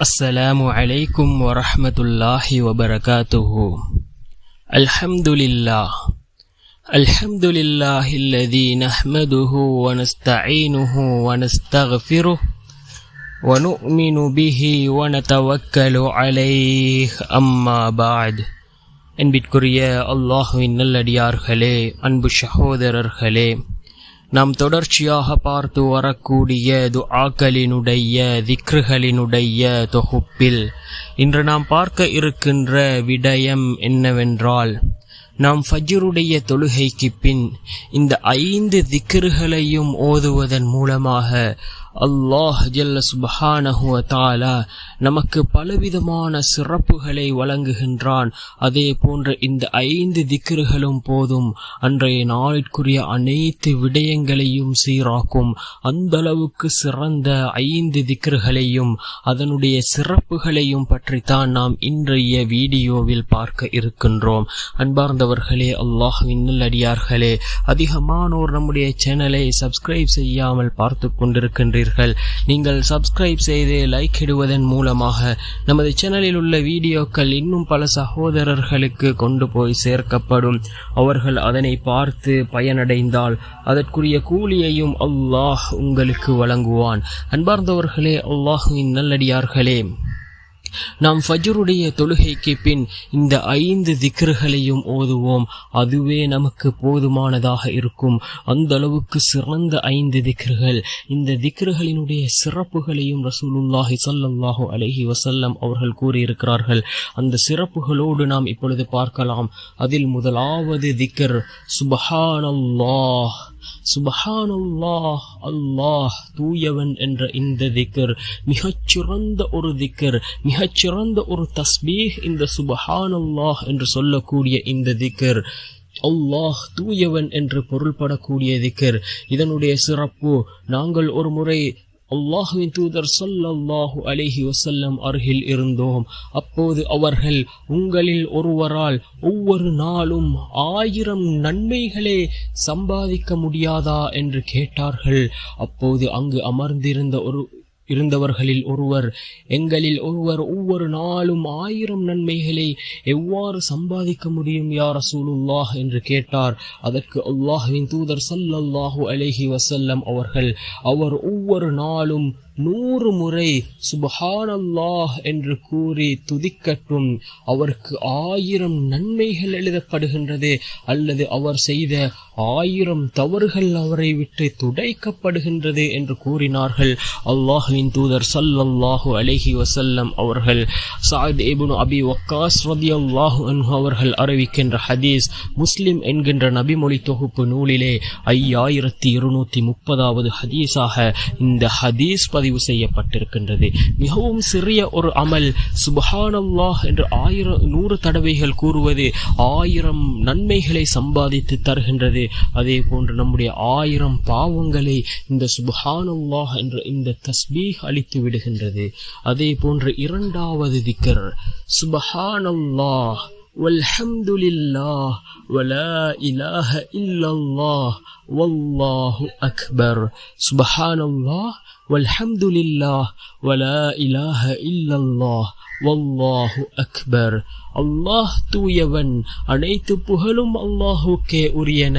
السلام عليكم ورحمة الله وبركاته الحمد لله الحمد لله الذي نحمده ونستعينه ونستغفره ونؤمن به ونتوكل عليه أما بعد அன்பிற்குரிய அல்லாஹுவின் நல்லடியார்களே அன்பு சகோதரர்களே நாம் தொடர்ச்சியாக பார்த்து வரக்கூடிய துஆக்களினுடைய திக்ருகளினுடைய தொகுப்பில் இன்று நாம் பார்க்க இருக்கின்ற விடயம் என்னவென்றால் நாம் ஃபஜ்ருடைய தொழுகைக்கு பின் இந்த ஐந்து திக்ருகளையும் ஓதுவதன் மூலமாக அல்லாஹ் ஜல்ல சுபஹானஹுவ தாலா நமக்கு பலவிதமான சிறப்புகளை வழங்குகின்றான். அதே போன்ற இந்த ஐந்து திக்கர்களும் போதும். அன்றைய நாளிற்குரிய அனைத்து விடயங்களையும் சீராக்கும். அந்த அளவுக்கு சிறந்த ஐந்து திக்கர்களையும் அதனுடைய சிறப்புகளையும் பற்றித்தான் நாம் இன்றைய வீடியோவில் பார்க்க இருக்கின்றோம். அன்பார்ந்தவர்களே அல்லாஹுவின் அடியார்களே அதிகமானோர் நம்முடைய சேனலை சப்ஸ்கிரைப் செய்யாமல் பார்த்து கொண்டிருக்கின்றீர்கள். நீங்கள் சப்ஸ்கிரைப் செய்து லைக் இடுவதன் மூலமாக நமது சேனலில் உள்ள வீடியோக்கள் இன்னும் பல சகோதரர்களுக்கு கொண்டு போய் சேர்க்கப்படும். அவர்கள் அதனை பார்த்து பயனடைந்தால் அதற்குரிய கூலியையும் அல்லாஹ் உங்களுக்கு வழங்குவான். அன்பார்ந்தவர்களே அல்லாஹுவின் நல்லடியார்களே. நாம் ஃபஜ்ருடைய தொழுகைக்கு பின் இந்த ஐந்து திக்ருகளையும் ஓதுவோம். அதுவே நமக்கு போதுமானதாக இருக்கும். அந்த அளவுக்கு சிறந்த ஐந்து திக்ருகள். இந்த திக்ருகளினுடைய சிறப்புகளையும் ரசூலுல்லாஹி ஸல்லல்லாஹு அலஹி வசல்லம் அவர்கள் கூறியிருக்கிறார்கள். அந்த சிறப்புகளோடு நாம் இப்பொழுது பார்க்கலாம். அதில் முதலாவது திக்ர் சுபஹானல்லாஹ். சுபஹானல்லாஹ் அல்லாஹ் தூயவன் என்ற இந்த திக்கர் மிகச்சிறந்த ஒரு திக்கர் மிகச்சிறந்த ஒரு தஸ்பீஹ் இந்த சுபஹானல்லாஹ் என்று சொல்லக்கூடிய இந்த திக்கர். அல்லாஹ் தூயவன் என்று பொருள்படக்கூடிய திக்கர். இதனுடைய சிறப்பு நாங்கள் ஒரு முறை அல்லாஹுவின் தூதர் சொல்லல்லாஹு அலேஹி வசல்லம் அருகில் இருந்தோம். அப்போது அவர்கள் உங்களில் ஒருவரால் ஒவ்வொரு நாளும் ஆயிரம் நன்மைகளே சம்பாதிக்க முடியாதா என்று கேட்டார்கள். அப்போது அங்கு அமர்ந்திருந்த ஒரு இருந்தவர்களில் ஒருவர் எங்களில் ஒருவர் ஒவ்வொரு நாளும் ஆயிரம் நன்மைகளை எவ்வாறு சம்பாதிக்க முடியும் யார் ரசூலுல்லாஹ் என்று கேட்டார். அதற்கு அல்லாஹுவின் தூதர் சல்லல்லாஹு அலஹி வசல்லம் அவர்கள் அவர் ஒவ்வொரு நாளும் நூறு முறை சுபஹானல்லாஹ் என்று கூறி துதிக்கட்டும். அவருக்கு ஆயிரம் நன்மைகள் எழுதப்படுகின்றது. அல்லது அவர் செய்த ஆயிரம் தவறுகள் அவரை விட்டு துடைக்கப்படுகின்றது என்று கூறினார்கள். அல்லாஹுவின் தூதர் சல்லல்லாஹு அலஹி வசல்லம் அவர்கள் சாத் இப்னு அபி வக்காஸ் ரதியல்லாஹு அன்ஹு அவர்கள் அறிவிக்கின்ற ஹதீஸ் முஸ்லிம் என்கின்ற நபிமொழி தொகுப்பு நூலிலே ஐயாயிரத்தி இருநூத்தி முப்பதாவது ஹதீஸாக இந்த ஹதீஸ் பதிவு செய்யப்பட்டிருக்கின்றது மிகவும் சிறிய ஒரு அமல் சுபஹானல்லாஹ் என்று ஆயிரம் நூறு தடவைகள் கூறுவது ஆயிரம் நன்மைகளை சம்பாதித்து தருகின்றது அதே போன்று நம்முடைய ஆயிரம் பாவங்களை இந்த சுபஹானல்லாஹ் என்ற இந்த தஸ்பீஹ் அளித்து விடுகின்றது அதே போன்று இரண்டாவது திக்கர் சுபஹானல்லாஹ் والحمد لله ولا إله إلا الله والله أكبر سبحان الله والحمد لله ولا إله إلا الله والله أكبر அல்லாஹ் தூயவன் அனைத்து புகழும் அல்லாஹுக்கே உரியன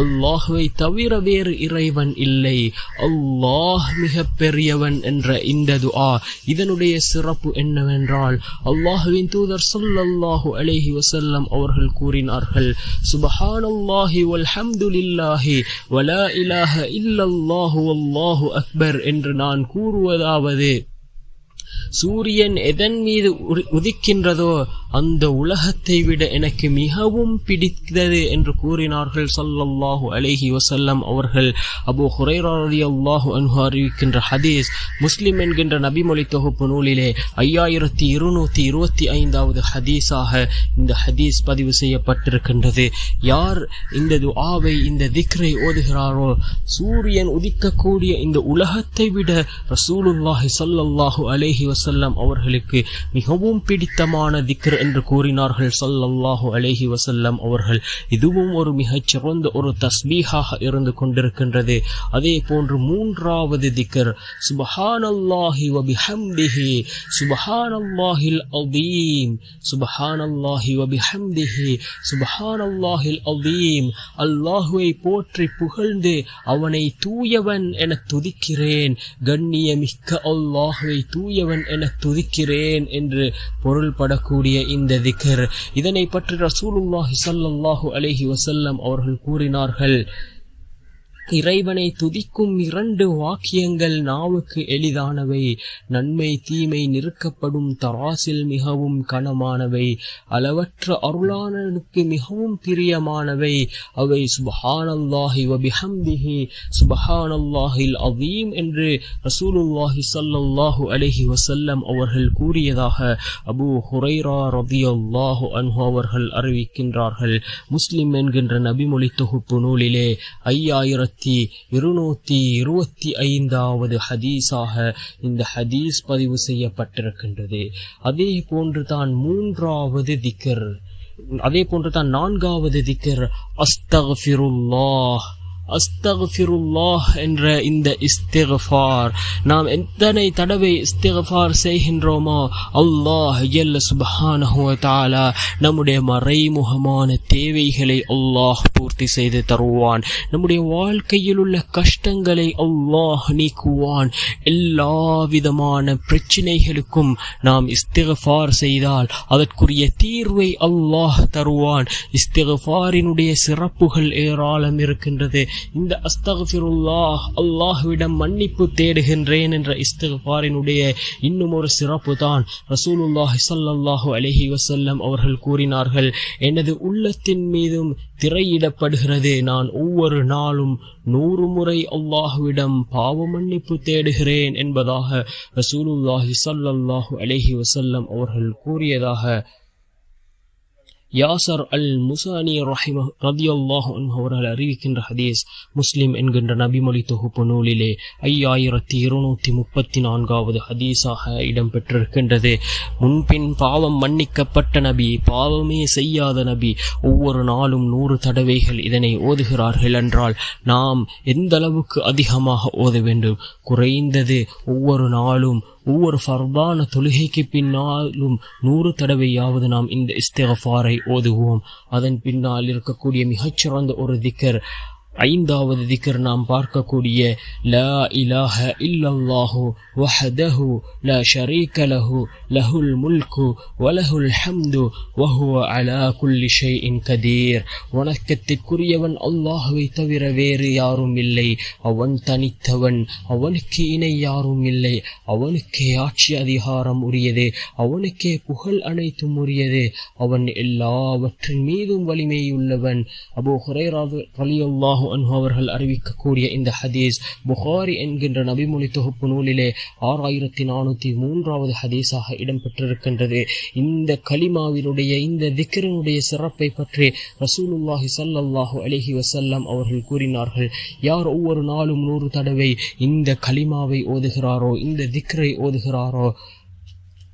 அல்லாஹுவை தவிர வேறு இறைவன் இல்லை அல்லாஹ் மிக பெரியவன் என்ற இந்த துஆ இதனுடைய சிறப்பு என்னவென்றால் அல்லாஹுவின் தூதர் சொல்லல்லாஹு அலைஹி வசல்லம் அவர்கள் கூறினார்கள் சுபஹானல்லாஹி வல்ஹம்துலில்லாஹி வலா இலாஹ இல்லல்லாஹு வல்லாஹு அக்பர் என்று நான் கூறுவதாவது. சூரியன் எதன் மீது உதிக்கின்றதோ அந்த உலகத்தை விட எனக்கு மிகவும் பிடித்தது என்று கூறினார்கள் சல்லல்லாஹு அலைஹி வசல்லம் அவர்கள். அபு ஹுரைராரி அல்லாஹு அன்ஹு அறிவிக்கின்ற ஹதீஸ் முஸ்லிம் என்கின்ற நபிமொழி தொகுப்பு நூலிலே ஐயாயிரத்தி இருநூத்தி இருபத்தி ஐந்தாவது ஹதீஸாக இந்த ஹதீஸ் பதிவு செய்யப்பட்டிருக்கின்றது. யார் இந்த துஆவை இந்த திக்ரை ஓதுகிறாரோ சூரியன் உதிக்கக்கூடிய இந்த உலகத்தை விட ரசூலுல்லாஹி சல்லல்லாஹு அலேஹி வசல்லம் அவர்களுக்கு மிகவும் பிடித்தமான திக்ரு என்று கூறினார்கள். சல்லல்லாஹு அலேஹி வசல்லம் அவர்கள் இதுவும் ஒரு மிகச் சிறந்த ஒரு தஸ்பீஹாக இருந்து கொண்டிருக்கின்றது. அதே போன்று மூன்றாவது திக்கர் சுபஹானல்லாஹி வபிஹம்திஹி சுபஹானல்லாஹில் அதீம் சுபஹானல்லாஹி வபிஹம்திஹி சுபஹானல்லாஹில் அதீம் அல்லாஹுவை போற்றி புகழ்ந்து அவனை தூயவன் என துதிக்கிறேன் கண்ணியமிக்க அல்லாஹுவை தூயவன் என துதிக்கிறேன் என்று பொருள்படக்கூடிய இந்த திகர். இதனை பற்றி ரசூலுல்லாஹி சல்லாஹூ அலைஹி வசல்லம் அவர்கள் கூறினார்கள். இறைவனை துதிக்கும் இரண்டு வாக்கியங்கள் நாவுக்கு எளிதானவை. நன்மை தீமை நிறுக்கப்படும் தராசில் மிகவும் கனமானவை. அளவற்ற அருளானனுக்கு மிகவும் பிரியமானவை. அவை சுபஹானல்லாஹி வபிஹம்திஹி சுபஹானல்லாஹில் அவீம் என்று ரசூலுல்லாஹி சல்லல்லாஹு அலஹி வசல்லம் அவர்கள் கூறியதாக அபு ஹுரைரா ரதியல்லாஹு அன்ஹு அவர்கள் அறிவிக்கின்றார்கள். முஸ்லிம் என்கின்ற நபிமொழி தொகுப்பு நூலிலே ஐயாயிரத்தி இருநூத்தி இருபத்தி ஐந்தாவது ஹதீஸாக இந்த ஹதீஸ் பதிவு செய்யப்பட்டிருக்கின்றது. அதே போன்று தான் மூன்றாவது திக்கர் அதே போன்று தான் நான்காவது திக்கர் அஸ்தக்ஃபிருல்லாஹ் அஸ்தக்ஃபிருல்லாஹ் என்ற இந்த இஸ்திகஃபார். நாம் எத்தனை தடவை இஸ்திகஃபார் செய்கின்றோமோ அல்லாஹ் எல்ல சுபஹானஹுவ தாலா நம்முடைய மறைமுகமான தேவைகளை அல்லாஹ் பூர்த்தி செய்து தருவான். நம்முடைய வாழ்க்கையில் உள்ள கஷ்டங்களை அல்லாஹ் நீக்குவான். எல்லா விதமான பிரச்சினைகளுக்கும் நாம் இஸ்திக்ஃபார் செய்தால் அதற்குரிய தீர்வை அல்லாஹ் தருவான். இஸ்திக்ஃபாரினுடைய சிறப்புகள் ஏராளம் இருக்கின்றது. இந்த அஸ்தகஃபிருல்லாஹ் அல்லாஹ்விடம் மன்னிப்பு தேடுகின்றேன் என்ற இஸ்திக்ஃபாரினுடைய இன்னும் ஒரு சிறப்பு தான் ரசூலுல்லாஹ் சல்லாஹூ அலஹி வசல்லம் அவர்கள் கூறினார்கள். எனது உள்ள உள்ளத்தின் மீதும் திரையிடப்படுகிறது. நான் ஒவ்வொரு நாளும் நூறு முறை அல்லாஹுவிடம் பாவ மன்னிப்பு தேடுகிறேன் என்பதாக ரசூலுல்லாஹி சல்லாஹூ அலஹி வசல்லம் அவர்கள் கூறியதாக யாசர் அல் முசானி ரஹிம ரதியல்லாஹு அவர்கள் அறிவிக்கின்ற ஹதீஸ் முஸ்லிம் என்கின்ற நபிமொழி தொகுப்பு நூலிலே ஐயாயிரத்தி இருநூத்தி முப்பத்தி நான்காவது ஹதீஸாக இடம்பெற்றிருக்கின்றது. முன்பின் பாவம் மன்னிக்கப்பட்ட நபி பாவமே செய்யாத நபி ஒவ்வொரு நாளும் நூறு தடவைகள் இதனை ஓதுகிறார்கள் என்றால் நாம் எந்த அளவுக்கு அதிகமாக ஓத வேண்டும்? குறைந்தது ஒவ்வொரு நாளும் ஒவ்வொரு ஃபர்தான தொழுகைக்கு பின்னாலும் நூறு தடவையாவது நாம் இந்த இஸ்திகஃபாரை ஓதுவோம். அதன் பின்னால் இருக்கக்கூடிய மிகச்சிறந்த ஒரு திக்கர் ஐந்தாவது திக்கர் நாம் பார்க்கக்கூடிய லா இலாஹ இல்லல்லாஹு வஹதஹு லா ஷரீக லஹு லஹுல் முல்கு வலஹுல் ஹம்து வஹுவ அலா குல்லி ஷைஇன் கதீர். வணக்கத்திற்குரியவன் அல்லாஹுவை தவிர வேறு யாரும் இல்லை. அவன் தனித்தவன் அவனுக்கு இணை யாரும் இல்லை. அவனுக்கே ஆட்சி அதிகாரம் உரியது அவனுக்கே புகழ் அனைத்தும் உரியது. அவன் எல்லாவற்றின் மீதும் வலிமையுள்ளவன். அபு ஹுரைராது ரலியல்லாஹு அன்ஹு அவர்கள் அறிவிக்கக்கூடிய இந்த ஹதீஸ் புகாரி என்கின்ற நபிமொழி தொகுப்பு நூலிலே ஆறாயிரத்தி நானூத்தி மூன்றாவது ஹதீஸாக இடம்பெற்றிருக்கின்றது. இந்த கலிமாவினுடைய இந்த திக்கரனுடைய சிறப்பை பற்றி ரசூலுல்லாஹி சல்லாஹு அலைஹி வசல்லம் அவர்கள் கூறினார்கள். யார் ஒவ்வொரு நாளும் நூறு தடவை இந்த கலிமாவை ஓதுகிறாரோ இந்த திக்ரை ஓதுகிறாரோ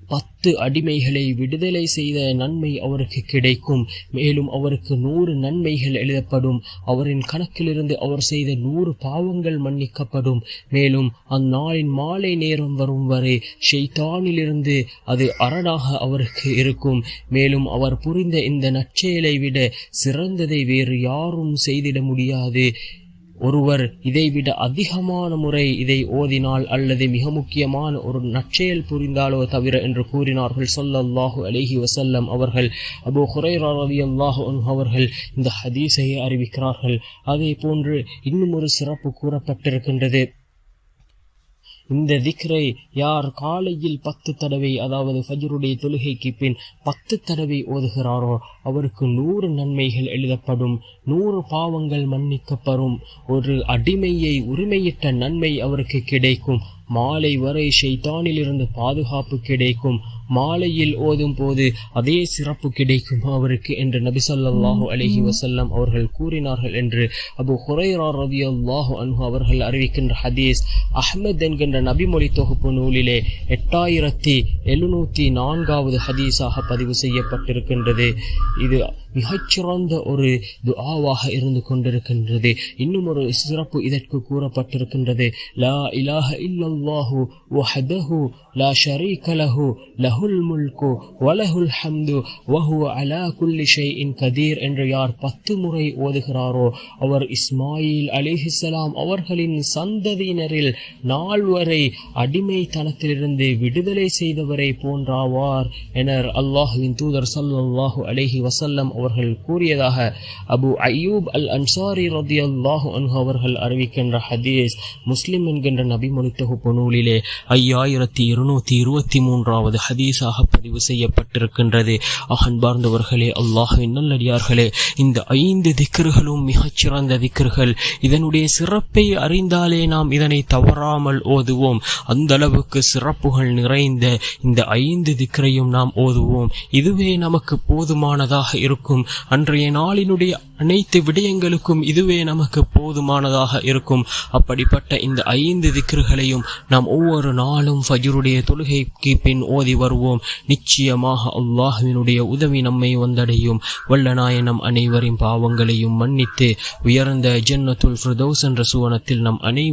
பத்து அடிமைகளை விடுதலை செய்த நன்மை அவருக்கு கிடைக்கும். மேலும் அவருக்கு நூறு நன்மைகள் எழுதப்படும். அவரின் கணக்கிலிருந்து அவர் செய்த நூறு பாவங்கள் மன்னிக்கப்படும். மேலும் அந்நாளின் மாலை நேரம் வரும் வரை ஷெய்தானிலிருந்து அது அரணாக அவருக்கு இருக்கும். மேலும் அவர் புரிந்த இந்த நற்செயலை விட சிறந்ததை வேறு யாரும் செய்திட முடியாது. ஒருவர் இதைவிட அதிகமான முறை இதை ஓதினால் அல்லது மிக முக்கியமான ஒரு நற்செயல் புரிந்தாலோ தவிர என்று கூறினார்கள் சொல்லல்லாஹு அலைஹி வசல்லம் அவர்கள். அபு ஹுரைரா ரலியல்லாஹு அன்ஹு அவர்கள் இந்த ஹதீஸை அறிவிக்கிறார்கள். அதே போன்று இன்னும் ஒரு சிறப்பு கூறப்பட்டிருக்கின்றது. இந்த திக்ரை யார் காலையில் பத்து தடவை அதாவது ஃபஜருடைய தொழுகைக்கு பின் பத்து தடவை ஓதுகிறாரோ அவருக்கு நூறு நன்மைகள் எழுதப்படும் நூறு பாவங்கள் மன்னிக்கப்படும். ஒரு அடிமையை உரிமையிட்ட நன்மை அவருக்கு கிடைக்கும். மாலை வரை ஷைத்தானிலிருந்து பாதுகாப்பு கிடைக்கும். மாலையில் ஓதும் போது அதே சிறப்பு கிடைக்கும் அவருக்கு என்று நபி ஸல்லல்லாஹு அலைஹி வஸல்லம் அவர்கள் கூறினார்கள் என்று அபு ஹுரைரா ரலியல்லாஹு அன்ஹு அவர்கள் அறிவிக்கின்ற ஹதீஸ் அஹ்மத் என்கின்ற நபிமொழி தொகுப்பு நூலிலே எட்டாயிரத்தி எழுநூத்தி நான்காவது ஹதீஸாக பதிவு செய்யப்பட்டிருக்கின்றது. இது மிகச்சிறந்த ஒரு துஆவாக இருந்து கொண்டிருக்கின்றது. இன்னும் ஒரு சிறப்பு இதற்கு கூறப்பட்டிருக்கின்றது. லா இலாஹ الله وحده لا شريك லஹு له முல்கு வலஹுல் الحمد وهو على كل شيء கதீர் என்று யார் பத்து முறை ஓதுகிறாரோ அவர் இஸ்மாயில் அலிஹிசலாம் அவர்களின் சந்ததியினரில் நால்வரை அடிமைத்தனத்திலிருந்து விடுதலை செய்தவரை போன்றாவார் என அல்லாஹுவின் தூதர் சல்லாஹு அலிஹி வசல்லம் அவர்கள் கூறியதாக அபு அய்யூப் அல் அன்சாரி ரதியல்லாஹு அன்ஹு அவர்கள் அறிவிக்கின்ற ஹதீஸ் முஸ்லிம் என்கின்ற நபிமொழி தொகுப்பு நூலிலே ஐயாயிரத்தி இருநூத்தி இருபத்தி மூன்றாவது ஹதீஸாக பதிவு செய்யப்பட்டிருக்கின்றது. அகன்பார்ந்தவர்களே அல்லாஹின் நல்லடியார்களே இந்த ஐந்து திக்கர்களும் மிகச்சிறந்த திக்கர்கள் இதனுடைய சிறப்பை அறிந்தாலே நாம் இதனை தவறாமல் ஓதுவோம். அந்த அளவுக்கு சிறப்புகள் நிறைந்த இந்த ஐந்து திக்கரையும் நாம் ஓதுவோம். இதுவே நமக்கு போதுமானதாக இருக்கும். அன்றைய நாளினுடைய அனைத்து விடயங்களுக்கும் இதுவே நமக்கு போதுமானதாக இருக்கும். அப்படிப்பட்ட இந்த ஐந்து திக்ருகளையும் நாம் ஒவ்வொரு நாளும் ஃபஜ்ருடைய தொழுகைக்கு பின் ஓதி வருவோம். நிச்சயமாக அல்லாஹுவினுடைய உதவி நம்மை வந்தடையும். வல்லநாயனம் அனைவரின் பாவங்களையும் மன்னித்து உயர்ந்த ஜன்னத்துல் ஃபிரதோஸ் என்ற சுவனத்தில் நம் அனை